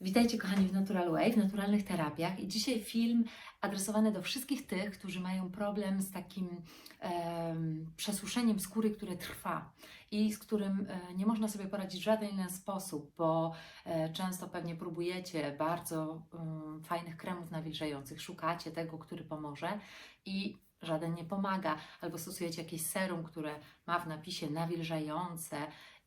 Witajcie kochani w Natural Way, w naturalnych terapiach. I dzisiaj film adresowany do wszystkich tych, którzy mają problem z takim em, przesuszeniem skóry, które trwa i z którym e, nie można sobie poradzić w żaden inny sposób, bo e, często pewnie próbujecie bardzo em, fajnych kremów nawilżających, szukacie tego, który pomoże. I żaden nie pomaga, albo stosujecie jakieś serum, które ma w napisie nawilżające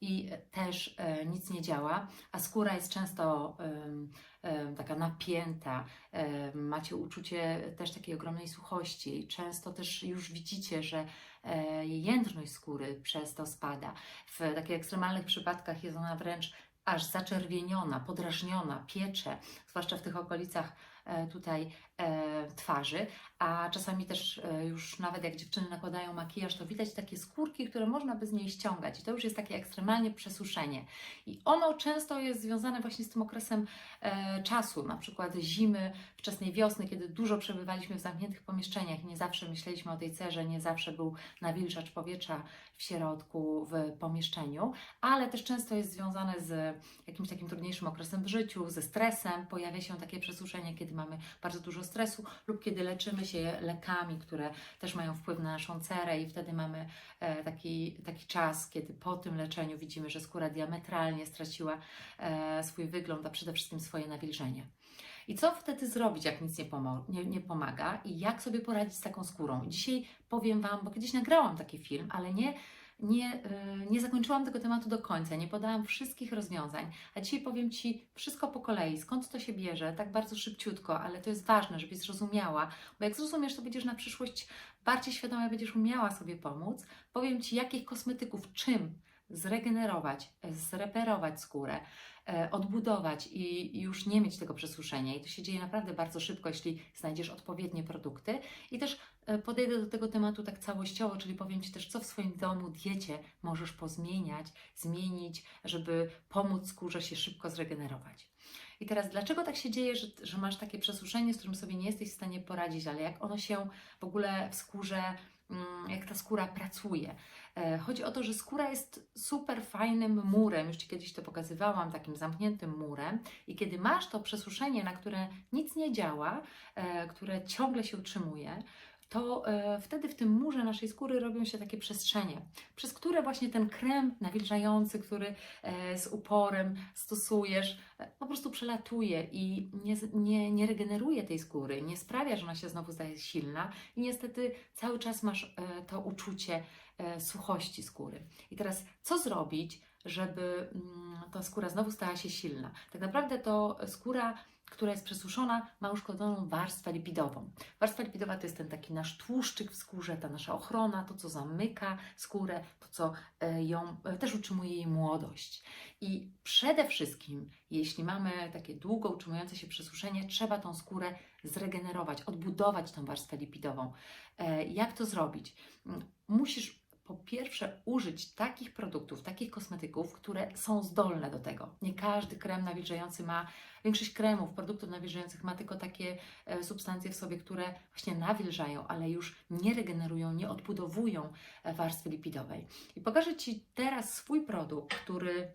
i też e, nic nie działa, a skóra jest często em, em, taka napięta, em, macie uczucie też takiej ogromnej suchości, często też już widzicie, że e, jędrność skóry przez to spada. W takich ekstremalnych przypadkach jest ona wręcz aż zaczerwieniona, podrażniona, piecze, zwłaszcza w tych okolicach e, tutaj e, twarzy, a czasami też e, już nawet jak dziewczyny nakładają makijaż, to widać takie skórki, które można by z niej ściągać i to już jest takie ekstremalnie przesuszenie. I ono często jest związane właśnie z tym okresem e, czasu, na przykład zimy, wczesnej wiosny, kiedy dużo przebywaliśmy w zamkniętych pomieszczeniach i nie zawsze myśleliśmy o tej cerze, nie zawsze był nawilżacz powietrza w środku, w pomieszczeniu, ale też często jest związane z jakimś takim trudniejszym okresem w życiu, ze stresem. Pojawia się takie przesuszenie, kiedy mamy bardzo dużo stresu lub kiedy leczymy się lekami, które też mają wpływ na naszą cerę i wtedy mamy e, taki, taki czas, kiedy po tym leczeniu widzimy, że skóra diametralnie straciła e, swój wygląd, a przede wszystkim swoje nawilżenie. I co wtedy zrobić, jak nic nie, nie, nie pomaga i jak sobie poradzić z taką skórą? Dzisiaj powiem Wam, bo kiedyś nagrałam taki film, ale nie, nie, y, nie zakończyłam tego tematu do końca, nie podałam wszystkich rozwiązań, a dzisiaj powiem Ci wszystko po kolei, skąd to się bierze, tak bardzo szybciutko, ale to jest ważne, żebyś zrozumiała, bo jak zrozumiesz, to będziesz na przyszłość bardziej świadoma, będziesz umiała sobie pomóc. Powiem Ci, jakich kosmetyków, czym zregenerować, e, zreperować skórę, e, odbudować i już nie mieć tego przesuszenia. I to się dzieje naprawdę bardzo szybko, jeśli znajdziesz odpowiednie produkty. I też e, podejdę do tego tematu tak całościowo, czyli powiem Ci też, co w swoim domu, diecie możesz pozmieniać, zmienić, żeby pomóc skórze się szybko zregenerować. I teraz, dlaczego tak się dzieje, że, że masz takie przesuszenie, z którym sobie nie jesteś w stanie poradzić, ale jak ono się w ogóle w skórze, jak ta skóra pracuje? E, Chodzi o to, że skóra jest super fajnym murem, już Ci kiedyś to pokazywałam, takim zamkniętym murem i kiedy masz to przesuszenie, na które nic nie działa, e, które ciągle się utrzymuje, to e, wtedy w tym murze naszej skóry robią się takie przestrzenie, przez które właśnie ten krem nawilżający, który e, z uporem stosujesz, e, po prostu przelatuje i nie, nie, nie regeneruje tej skóry, nie sprawia, że ona się znowu staje silna i niestety cały czas masz to uczucie suchości skóry. I teraz co zrobić, żeby mm, ta skóra znowu stała się silna? Tak naprawdę to skóra, która jest przesuszona, ma uszkodzoną warstwę lipidową. Warstwa lipidowa to jest ten taki nasz tłuszczyk w skórze, ta nasza ochrona, to co zamyka skórę, to co e, ją e, też utrzymuje jej młodość. I przede wszystkim, jeśli mamy takie długo utrzymujące się przesuszenie, trzeba tą skórę zregenerować, odbudować tą warstwę lipidową. E, Jak to zrobić? Musisz po pierwsze użyć takich produktów, takich kosmetyków, które są zdolne do tego. Nie każdy krem nawilżający ma, większość kremów, produktów nawilżających ma tylko takie e, substancje w sobie, które właśnie nawilżają, ale już nie regenerują, nie odbudowują e, warstwy lipidowej. I pokażę Ci teraz swój produkt, który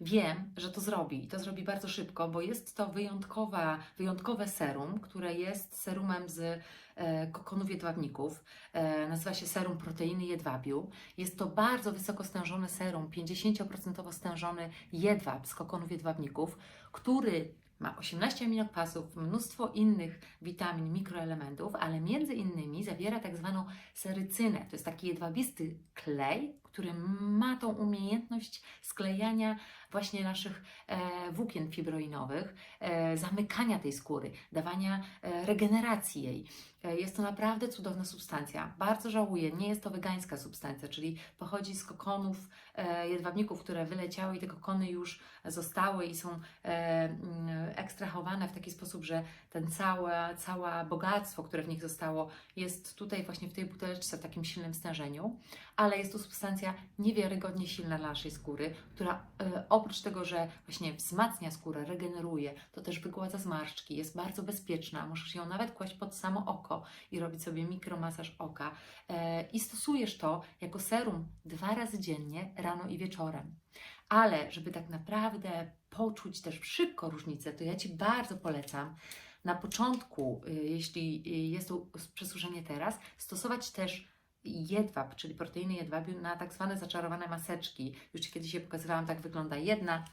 Wiem, że to zrobi i to zrobi bardzo szybko, bo jest to wyjątkowa, wyjątkowe serum, które jest serumem z e, kokonów jedwabników. E, nazywa się serum proteiny jedwabiu. Jest to bardzo wysoko stężony serum, 50% stężony jedwab z kokonów jedwabników, który ma 18 aminokwasów, mnóstwo innych witamin, mikroelementów, ale między innymi zawiera tak zwaną serycynę. To jest taki jedwabisty klej, który ma tą umiejętność sklejania właśnie naszych e, włókien fibroinowych, e, zamykania tej skóry, dawania e, regeneracji jej. Jest to naprawdę cudowna substancja. Bardzo żałuję, nie jest to wegańska substancja, czyli pochodzi z kokonów jedwabników, które wyleciały i te kokony już zostały i są ekstrahowane w taki sposób, że ten całe, całe bogactwo, które w nich zostało, jest tutaj właśnie w tej buteleczce w takim silnym stężeniu, ale jest to substancja niewiarygodnie silna dla naszej skóry, która e, oprócz tego, że właśnie wzmacnia skórę, regeneruje, to też wygładza zmarszczki, jest bardzo bezpieczna, możesz ją nawet kłaść pod samo oko i robić sobie mikromasaż oka e, i stosujesz to jako serum dwa razy dziennie, rano i wieczorem. Ale żeby tak naprawdę poczuć też szybko różnicę, to ja Ci bardzo polecam na początku, y, jeśli y, jest to przesuszenie teraz, stosować też jedwab, czyli proteiny jedwabiu na tak zwane zaczarowane maseczki. Już kiedyś je pokazywałam, tak wygląda jedna,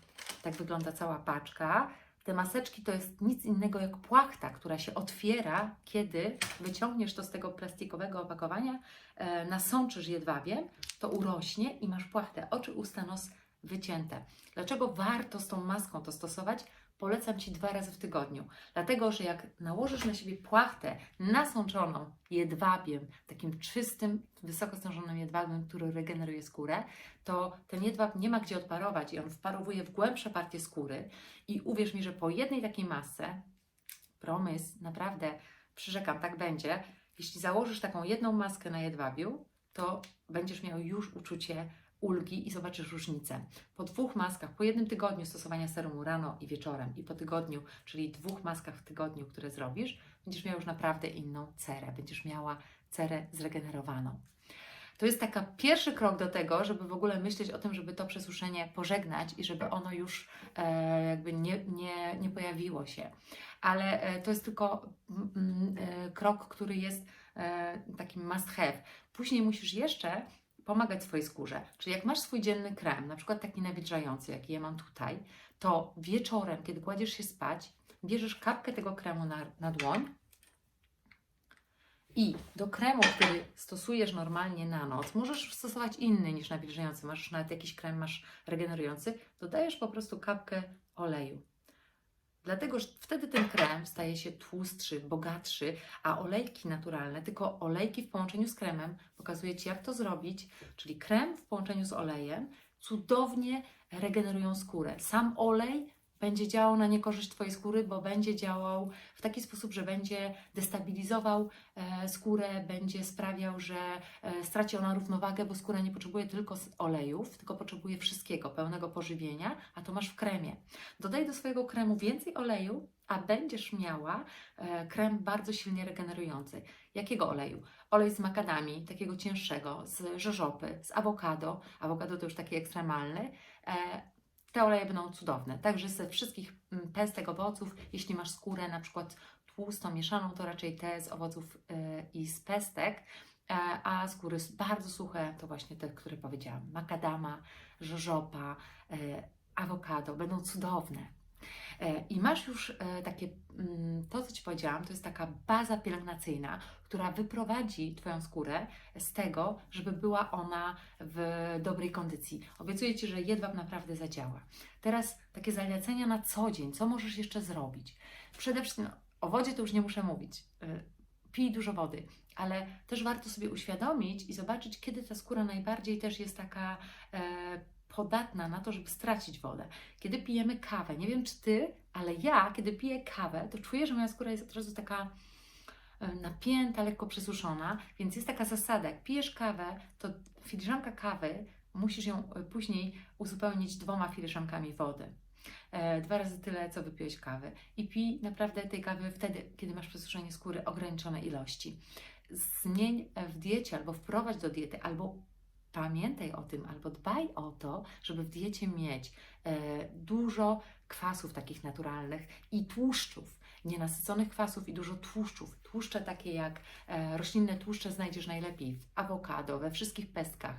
tak wygląda cała paczka. Te maseczki to jest nic innego jak płachta, która się otwiera, kiedy wyciągniesz to z tego plastikowego opakowania, e, nasączysz jedwabiem, to urośnie i masz płachtę. Oczy, usta, nos wycięte. Dlaczego warto z tą maską to stosować? Polecam Ci dwa razy w tygodniu. Dlatego, że jak nałożysz na siebie płachtę nasączoną jedwabiem, takim czystym, wysoko stężonym jedwabiem, który regeneruje skórę, to ten jedwab nie ma gdzie odparować i on wparowuje w głębsze partie skóry. I uwierz mi, że po jednej takiej masce, promys, naprawdę przyrzekam, tak będzie, jeśli założysz taką jedną maskę na jedwabiu, to będziesz miał już uczucie ulgi i zobaczysz różnicę. Po dwóch maskach, po jednym tygodniu stosowania serumu rano i wieczorem i po tygodniu, czyli dwóch maskach w tygodniu, które zrobisz, będziesz miał już naprawdę inną cerę, będziesz miała cerę zregenerowaną. To jest taka pierwszy krok do tego, żeby w ogóle myśleć o tym, żeby to przesuszenie pożegnać i żeby ono już e, jakby nie, nie, nie pojawiło się. Ale e, to jest tylko mm, e, krok, który jest e, takim must have. Później musisz jeszcze pomagać swojej skórze. Czyli jak masz swój dzienny krem, na przykład taki nawilżający, jaki ja mam tutaj, to wieczorem, kiedy kładziesz się spać, bierzesz kapkę tego kremu na, na dłoń i do kremu, który stosujesz normalnie na noc, możesz stosować inny niż nawilżający, masz nawet jakiś krem, masz regenerujący, dodajesz po prostu kapkę oleju. Dlatego, że wtedy ten krem staje się tłustszy, bogatszy, a olejki naturalne, tylko olejki w połączeniu z kremem, pokazuję Ci, jak to zrobić, czyli krem w połączeniu z olejem, cudownie regenerują skórę. Sam olej będzie działał na niekorzyść Twojej skóry, bo będzie działał w taki sposób, że będzie destabilizował e, skórę, będzie sprawiał, że e, straci ona równowagę, bo skóra nie potrzebuje tylko olejów, tylko potrzebuje wszystkiego, pełnego pożywienia, a to masz w kremie. Dodaj do swojego kremu więcej oleju, a będziesz miała e, krem bardzo silnie regenerujący. Jakiego oleju? Olej z makadami, takiego cięższego, z żożopy, z awokado. Awokado to już taki ekstremalny. Te oleje będą cudowne. Także ze wszystkich mm, pestek owoców, jeśli masz skórę na przykład tłustą, mieszaną, to raczej te z owoców e, i z pestek, e, a skóry bardzo suche to właśnie te, które powiedziałam. Makadama, żożopa, e, awokado będą cudowne. E, I masz już e, takie, mm, to co Ci powiedziałam, to jest taka baza pielęgnacyjna, która wyprowadzi Twoją skórę z tego, żeby była ona w dobrej kondycji. Obiecuję Ci, że jedwab naprawdę zadziała. Teraz takie zalecenia na co dzień, co możesz jeszcze zrobić? Przede wszystkim, no, o wodzie to już nie muszę mówić. E, Pij dużo wody, ale też warto sobie uświadomić i zobaczyć, kiedy ta skóra najbardziej też jest taka e, podatna na to, żeby stracić wodę. Kiedy pijemy kawę, nie wiem czy Ty, ale ja, kiedy piję kawę, to czuję, że moja skóra jest od razu taka e, napięta, lekko przesuszona, więc jest taka zasada, jak pijesz kawę, to filiżanka kawy musisz ją e, później uzupełnić dwoma filiżankami wody. E, Dwa razy tyle, co wypiłeś kawy. I pij naprawdę tej kawy wtedy, kiedy masz przesuszenie skóry, ograniczone ilości. Zmień w diecie albo wprowadź do diety, albo pamiętaj o tym, albo dbaj o to, żeby w diecie mieć e, dużo kwasów takich naturalnych i tłuszczów, nienasyconych kwasów i dużo tłuszczów. Tłuszcze takie jak e, roślinne tłuszcze znajdziesz najlepiej w awokado, we wszystkich pestkach,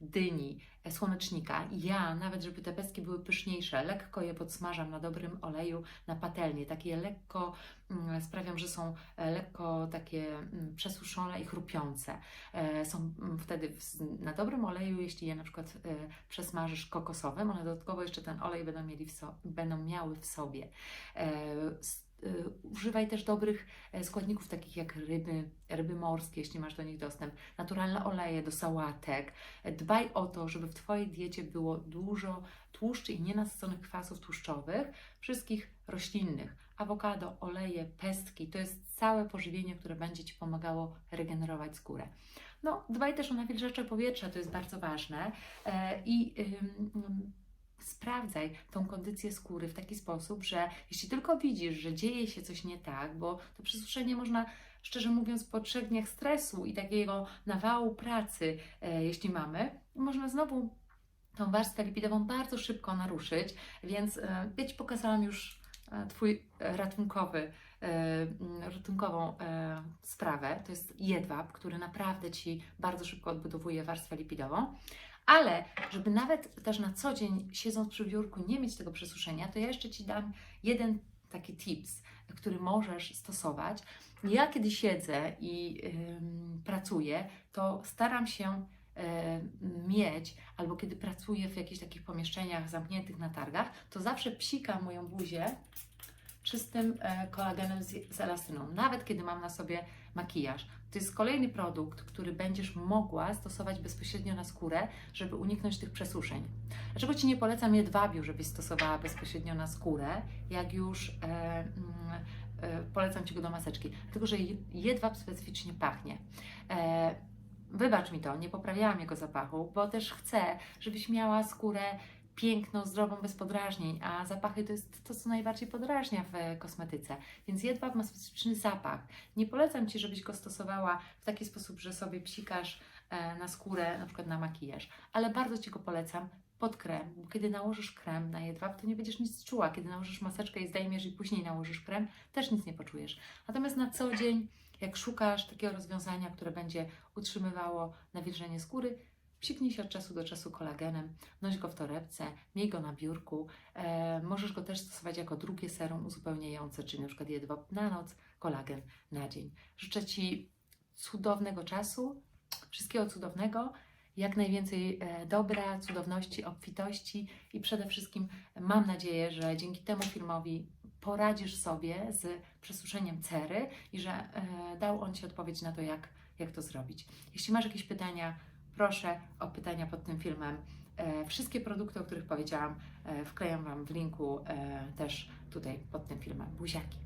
dyni, e, słonecznika. Ja, nawet żeby te pestki były pyszniejsze, lekko je podsmażam na dobrym oleju na patelnię. Takie lekko mm, sprawiam, że są e, lekko takie mm, przesuszone i chrupiące. Są mm, wtedy na dobrym oleju, jeśli je na przykład przesmażysz kokosowym, one dodatkowo jeszcze ten olej będą, mieli w so, będą miały w sobie. E, Używaj też dobrych e, składników, takich jak ryby, ryby morskie, jeśli masz do nich dostęp, naturalne oleje do sałatek. E, Dbaj o to, żeby w Twojej diecie było dużo tłuszczy i nienasyconych kwasów tłuszczowych, wszystkich roślinnych. Awokado, oleje, pestki to jest całe pożywienie, które będzie Ci pomagało regenerować skórę. No, dbaj też o nawilżacze powietrza, to jest bardzo ważne. E, I ym, ym, sprawdzaj tą kondycję skóry w taki sposób, że jeśli tylko widzisz, że dzieje się coś nie tak, bo to przesuszenie można, szczerze mówiąc, po trzech dniach stresu i takiego nawału pracy, e, jeśli mamy, można znowu tą warstwę lipidową bardzo szybko naruszyć, więc e, ja Ci pokazałam już e, Twój ratunkowy, e, ratunkową e, sprawę. To jest jedwab, który naprawdę Ci bardzo szybko odbudowuje warstwę lipidową. Ale żeby nawet też na co dzień siedząc przy biurku nie mieć tego przesuszenia, to ja jeszcze Ci dam jeden taki tips, który możesz stosować. Ja kiedy siedzę i ym, pracuję, to staram się e, mieć, albo kiedy pracuję w jakichś takich pomieszczeniach zamkniętych na targach, to zawsze psikam moją buzię czystym e, kolagenem z elastyną, nawet kiedy mam na sobie makijaż. To jest kolejny produkt, który będziesz mogła stosować bezpośrednio na skórę, żeby uniknąć tych przesuszeń. Dlaczego Ci nie polecam jedwabiu, żebyś stosowała bezpośrednio na skórę, jak już e, mm, e, polecam Ci go do maseczki? Dlatego, że jedwab specyficznie pachnie. E, wybacz mi to, nie poprawiałam jego zapachu, bo też chcę, żebyś miała skórę piękną, zdrową, bez podrażnień, a zapachy to jest to, co najbardziej podrażnia w kosmetyce. Więc jedwab ma specyficzny zapach. Nie polecam Ci, żebyś go stosowała w taki sposób, że sobie psikasz e, na skórę, na przykład na makijaż, ale bardzo Ci go polecam pod krem, bo kiedy nałożysz krem na jedwab, to nie będziesz nic czuła. Kiedy nałożysz maseczkę i zdejmiesz i później nałożysz krem, też nic nie poczujesz. Natomiast na co dzień, jak szukasz takiego rozwiązania, które będzie utrzymywało nawilżenie skóry, Psiknij się od czasu do czasu kolagenem, noś go w torebce, miej go na biurku. E, możesz go też stosować jako drugie serum uzupełniające, czyli przykład jedwab na noc, kolagen na dzień. Życzę Ci cudownego czasu, wszystkiego cudownego, jak najwięcej e, dobra, cudowności, obfitości i przede wszystkim mam nadzieję, że dzięki temu filmowi poradzisz sobie z przesuszeniem cery i że e, dał on Ci odpowiedź na to, jak, jak to zrobić. Jeśli masz jakieś pytania, proszę o pytania pod tym filmem. E, wszystkie produkty, o których powiedziałam, e, wklejam Wam w linku e, też tutaj pod tym filmem. Buziaki!